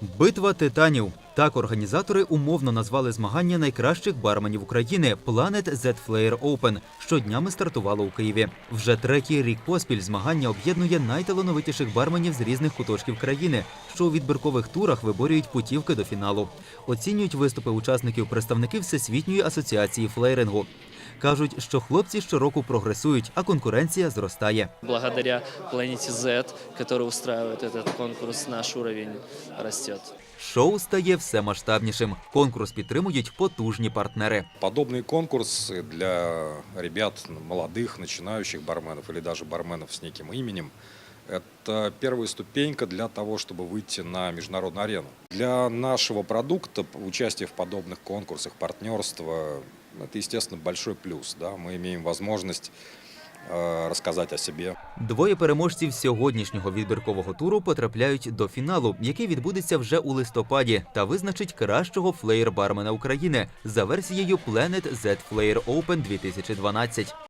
Битва титанів. Так організатори умовно назвали змагання найкращих барменів України Planet Z Flair Open, що днями стартувало у Києві. Вже третій рік поспіль змагання об'єднує найталановитіших барменів з різних куточків країни, що у відбіркових турах виборюють путівки до фіналу. Оцінюють виступи учасників представники Всесвітньої асоціації флеєрингу. Кажуть, що хлопці щороку прогресують, а конкуренція зростає. Благодаря Planet Z, который устраивает этот конкурс, наш уровень растет. Шоу стає все масштабнішим. Конкурс підтримують потужні партнери. Подобные конкурсы для ребят молодых, начинающих барменов или даже барменов с неким именем – это первая ступенька для того, чтобы выйти на международную арену. Для нашего продукта участие в подобных конкурсах, партнерство – это, естественно, большой плюс. Да? Мы имеем возможность э, рассказать о себе. Двоє переможців сьогоднішнього відбіркового туру потрапляють до фіналу, який відбудеться вже у листопаді, та визначить кращого флеєр-бармена України за версією Planet Z Flair Open 2012.